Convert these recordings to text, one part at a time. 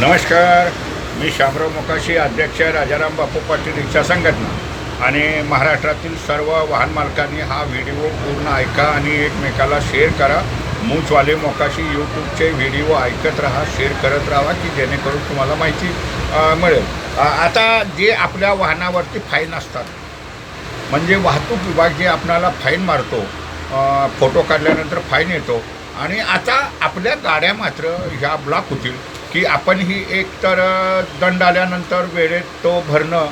नमस्कार. मी शामराव मोकाशी अध्यक्ष राजाराम बापू पाटील रिक्षा संघटना. आणि महाराष्ट्रातील सर्व वाहन मालकांनी हा व्हिडिओ पूर्ण ऐका आणि एकमेकाला शेअर करा. मूचवाले मोकाशी यूट्यूबचे व्हिडिओ ऐकत राहा शेअर करत राहा की जेणेकरून तुम्हाला माहिती मिळेल. आता जे आपल्या वाहनावरती फाईन असतात म्हणजे वाहतूक विभाग जे आपणाला फाईन मारतो फोटो काढल्यानंतर फाईन येतो. आणि आता आपल्या गाड्या मात्र ह्या ब्लॉक होतील. की आपण ही एक तर दंड आल्यानंतर वेळेत तो भरणं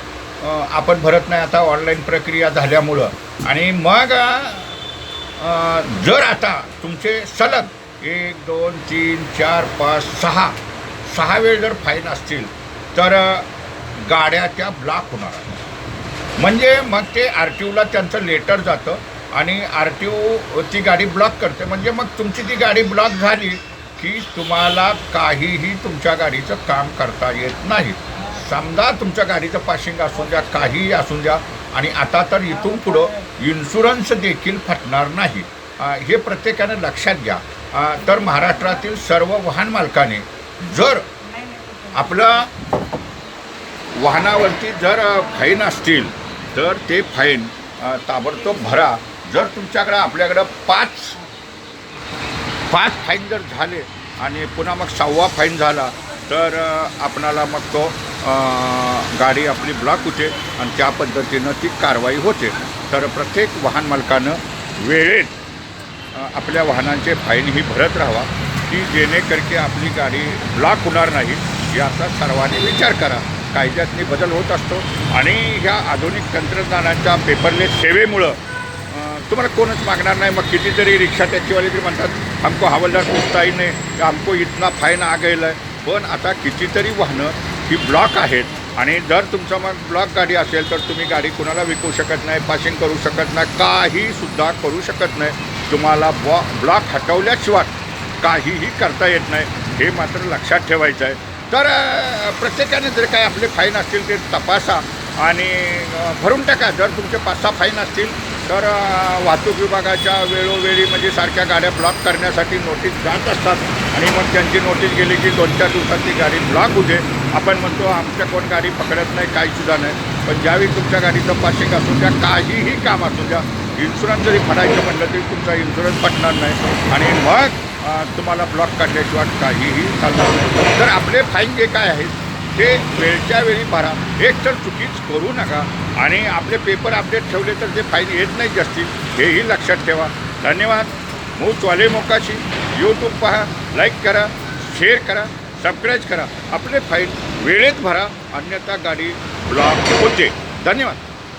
आपण भरत नाही. आता ऑनलाईन प्रक्रिया झाल्यामुळं. आणि मग जर आता तुमचे सलग एक दोन तीन चार पाच सहा सहा वेळ जर फाईन असतील तर गाड्याच्या गाड्या त्या ब्लॉक होणार म्हणजे मग ते आर टी ओला त्यांचं लेटर जातं आणि आर टी ओ ती गाडी ब्लॉक करते. म्हणजे मग तुमची ती गाडी ब्लॉक झाली की तुम्हाला काहीही तुमच्या गाडीचं काम करता येत नाही. समजा तुमच्या गाडीचं पाशिंग असून द्या काहीही असून द्या आणि आता तर इथून पुढं इन्शुरन्स देखील फटणार नाही. हे प्रत्येकानं लक्षात घ्या. तर महाराष्ट्रातील सर्व वाहन मालकाने जर आपलं वाहनावरती जर फाईन असतील तर ते फाईन ताबडतोब भरा. जर तुमच्याकडं आपल्याकडं पाच पाच फाईन जर झाले आणि पुन्हा मग सहावा फाईन झाला तर आपणाला मग तो गाडी आपली ब्लॉक होते आणि त्या पद्धतीनं ती कारवाई होते. तर प्रत्येक वाहन मालकानं वेळेत आपल्या वाहनांचे फाईन ही भरत राहावा की जेणेकरके आपली गाडी ब्लॉक होणार नाही याचा सर्वांनी विचार करा. कायद्यातनी बदल होत असतो आणि ह्या आधुनिक तंत्रज्ञानाच्या पेपरलेस सेवेमुळं तुम्हाला कोणच मागणार नाही. मग कितीतरी रिक्षा टॅक्सीवाले तरी म्हणतात हमको हवालदार पूछता नाही. की हमको इतना फाईन आगायला आहे पण आता कितीतरी वाहनं ही ब्लॉक आहेत. आणि जर तुमचं मग ब्लॉक गाडी असेल तर तुम्ही गाडी कुणाला विकू शकत नाही पासिंग करू शकत नाही काहीसुद्धा करू शकत नाही. तुम्हाला बॉ ब्लॉक हटवल्याशिवाय काहीही करता येत नाही. हे मात्र लक्षात ठेवायचं आहे तर प्रत्येकाने जर काही आपले फाईन असतील ते तपासा. आणि भरून टाका. जर तुमचे पाच सहा फाईन असतील तर वाहतूक विभागाच्या वेळोवेळी म्हणजे सारख्या गाड्या ब्लॉक करण्यासाठी नोटीस जात असतात. आणि मग त्यांची नोटीस गेली की दोन चार दिवसात ती गाडी ब्लॉक होते. आपण म्हणतो आमच्या कोण गाडी पकडत नाही काहीसुद्धा नाही. पण ज्यावेळी तुमच्या गाडीचं पाशिंग असू द्या काहीही काम असू द्या इन्शुरन्स जरी भरायचं म्हटलं तरी तुमचा इन्शुरन्स पटणार नाही. आणि मग तुम्हाला ब्लॉक काढल्याशिवाय काहीही चालणार नाही. तर आपले फाईन जे काय आहेत ते वेळच्या वेळी भरा एक तर चुकीच करू नका. आणि आपले पेपर अपडेट ठेवले तर ते फाईन येत नाही जास्ती. हेही लक्षात ठेवा. धन्यवाद. मूचवाले मोकाशी. यूट्यूब पहा. लाईक करा. शेअर करा. सबस्क्राईब करा. आपले फाईन वेळेत भरा. अन्यथा गाडी ब्लॉक होते. धन्यवाद.